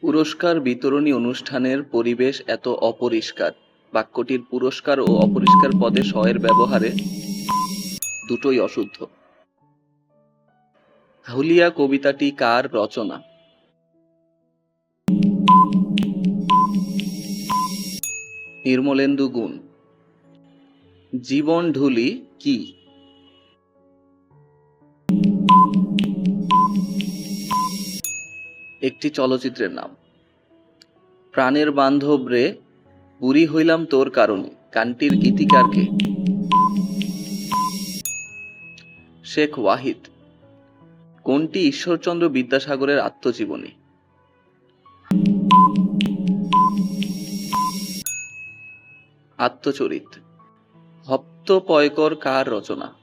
পুরস্কার বিতরণী অনুষ্ঠানের পরিবেশ এত অপরিষ্কার। বাক্যটির পুরস্কার ও অপরিষ্কার পদে স-এর ব্যবহারে দুটোই অশুদ্ধ। হুলিয়া কবিতাটি কার রচনা? নির্মলেন্দু গুণ। জীবন ঢুলি কি? একটি চলচ্চিত্রের নাম। প্রাণের বান্ধব রে বুড়ি হইলাম তোর কারণে গানটির গীতিকারকে। শেখ ওয়াহিদ, কোনটি ঈশ্বরচন্দ্র বিদ্যাসাগরের আত্মজীবনী? আত্মচরিত হপ্তপয়কর কার রচনা?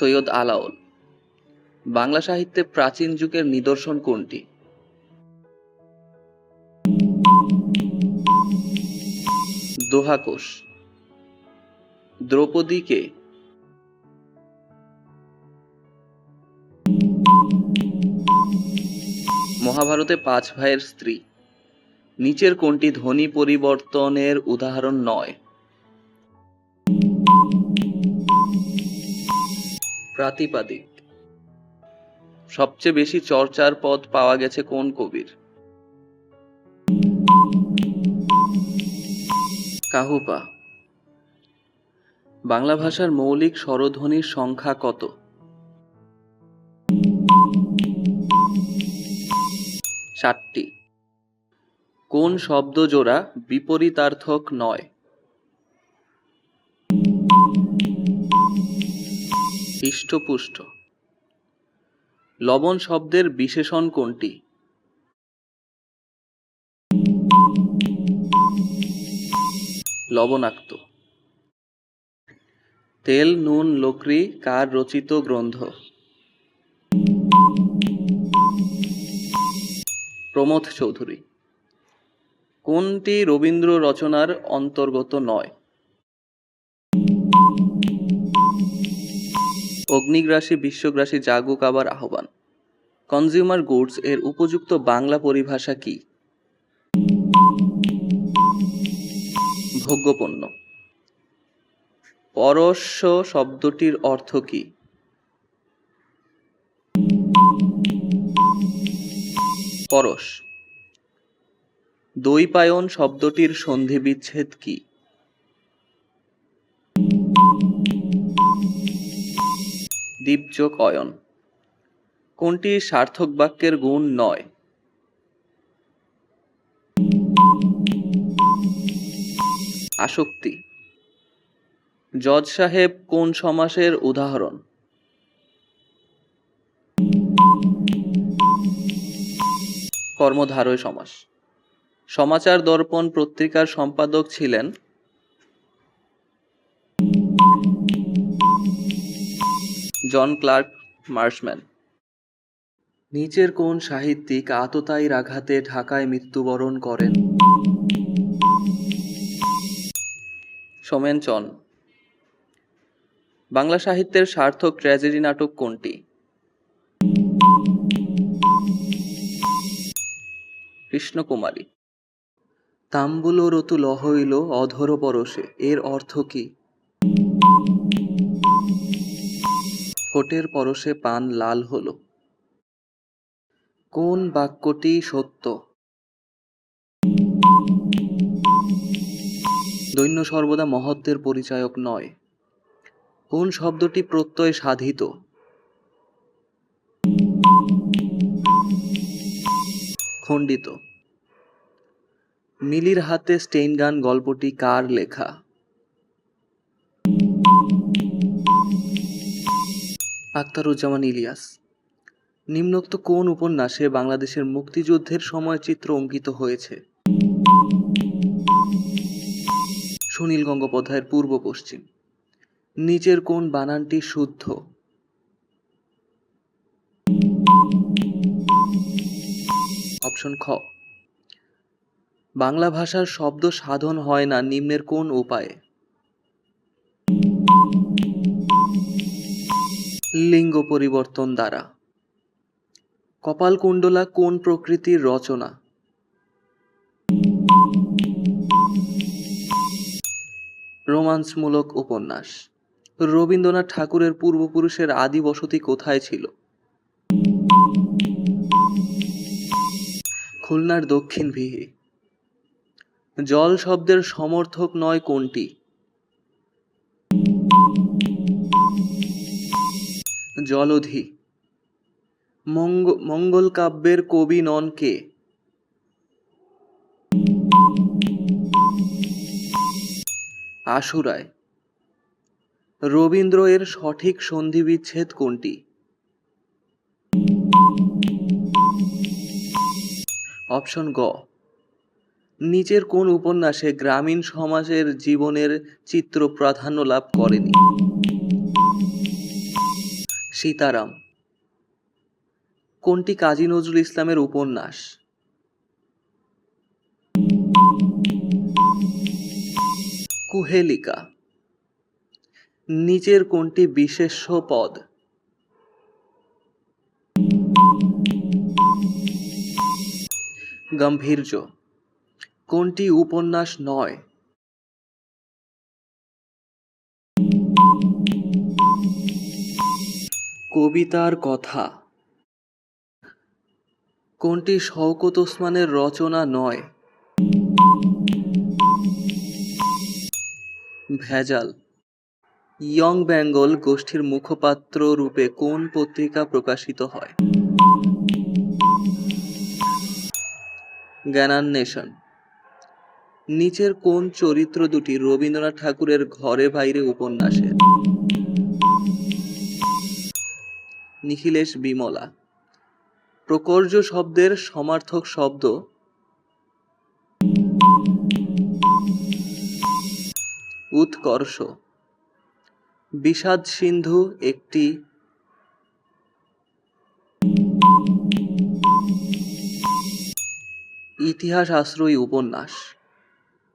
সৈয়দ আলাওল বাংলা সাহিত্যে প্রাচীন যুগের নিদর্শন কোনটি? দোহাকোষ। দ্রৌপদীকে মহাভারতে পাঁচ ভাইয়ের স্ত্রী। নিচের কোনটি ধ্বনি পরিবর্তনের উদাহরণ নয়? প্রাতিপাদিক। সবচেয়ে বেশি চর্চার পদ পাওয়া গেছে কোন কবির? কাহুপা। বাংলা ভাষার মৌলিক স্বরধ্বনির সংখ্যা কত? ষাটটি। কোন শব্দ জোড়া বিপরীতার্থক নয়? হৃষ্টপুষ্ট লবণ শব্দের বিশেষণ কোনটি? লবণাক্ত। তেল, নুন লোকরি কার রচিত গ্রন্থ। প্রমথ চৌধুরী। কোনটি রবীন্দ্র রচনার অন্তর্গত নয়? অগ্নিগ্রাসী, বিশ্বগ্রাসী জাগুক আবার আহ্বান। কনজিউমার গুডস এর উপযুক্ত বাংলা পরিভাষা কি? ভোগ্যপণ্য। পরশ্য শব্দটির অর্থ কি? পরশ। দৈপায়ন শব্দটির সন্ধি বিচ্ছেদ কি? দীপযোগ অয়ন কোনটি সার্থক বাক্যের গুণ নয়? আসক্তি। জজ সাহেব কোন সমাসের উদাহরণ? কর্মধারয় সমাস। সমাচার দর্পণ পত্রিকার সম্পাদক ছিলেন জন ক্লার্ক মার্শম্যান। নিচের কোন সাহিত্যিক আততায়ীর আঘাতে ঢাকায় মৃত্যুবরণ করেন। সোমেন চন বাংলা সাহিত্যের সার্থক ট্র্যাজেডি নাটক কোনটি? কৃষ্ণকুমারী। তাম্বুল রতু লহইল অধর পরশে এর অর্থ কি? ঠোঁটের পরশে পান লাল হল। কোন বাক্যটি সত্য? দৈন্য সর্বদা মহত্বের পরিচায়ক নয়। কোন শব্দটি প্রত্যয় সাধিত? খণ্ডিত। মিলির হাতে স্টেইনগান গল্পটি কার লেখা? আখতারুজ্জামান ইলিয়াস। নিম্নোক্ত কোন উপন্যাসে বাংলাদেশের মুক্তিযুদ্ধের সময় চিত্র অঙ্কিত হয়েছে? সুনীল গঙ্গোপাধ্যায়ের পূর্ব পশ্চিম। নিচের কোন বানানটি শুদ্ধ? অপশন খ। বাংলা ভাষার শব্দ সাধন হয় না নিম্নের কোন উপায়ে? লিঙ্গ পরিবর্তন দ্বারা। কপালকুণ্ডলা কোন প্রকৃতির রচনা? রোমান্সমূলক উপন্যাস। রবীন্দ্রনাথ ঠাকুরের পূর্বপুরুষের আদি বসতি কোথায় ছিল? খুলনার দক্ষিণ ভিহি। জল শব্দের সমর্থক নয় কোনটি? জলধি। মঙ্গ, মঙ্গল কাব্যের কবি নন কে? আশুরায় রবীন্দ্র এর সঠিক সন্ধি বিচ্ছেদ কোনটি? অপশন গ। নিচের কোন উপন্যাসে গ্রামীণ সমাজের জীবনের চিত্র প্রাধান্য লাভ করেনি? সীতারাম। কোনটি কাজী নজরুল ইসলামের উপন্যাস? কুহেলিকা। নিচের কোনটি বিশেষ্য পদ? গম্ভীর্য। কোনটি উপন্যাস নয়? কবিতার কথা। কোনটি শওকত ওসমানের রচনা নয়? ভেজাল। ইয়ং বেঙ্গল গোষ্ঠীর মুখপাত্র রূপে কোন পত্রিকা প্রকাশিত হয়? জ্ঞানান্বেষণ। নিচের কোন চরিত্র দুটি রবীন্দ্রনাথ ঠাকুরের ঘরে বাইরে উপন্যাসের? নিখিলেশ বিমলা। প্রকর্য শব্দের সমার্থক শব্দ উৎকর্ষ। বিষাদ সিন্ধু একটি ইতিহাস আশ্রয়ী উপন্যাস।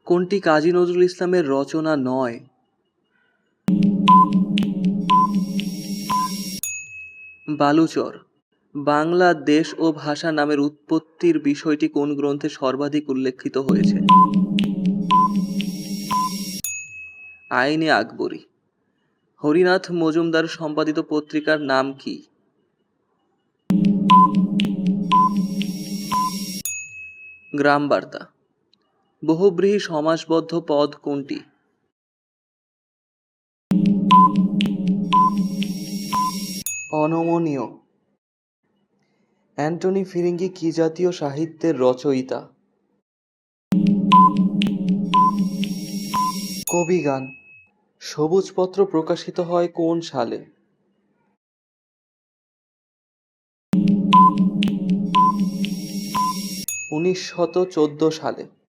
কোনটি কাজী নজরুল ইসলামের রচনা নয়? বালুচর। বাংলা দেশ ও ভাষা নামের উৎপত্তির বিষয়টি কোন গ্রন্থে সর্বাধিক উল্লেখিত হয়েছে? আইনে আকবরী। হরিনাথ মজুমদার সম্পাদিত পত্রিকার নাম কি? গ্রাম বার্তা বহুব্রীহি সমাসবদ্ধ পদ কোনটি? অনমনীয়। অ্যান্টনি ফিরিঙ্গি কি জাতীয় সাহিত্যের রচয়িতা? কবিগান সবুজপত্র প্রকাশিত হয় কোন সালে? উনিশ সালে।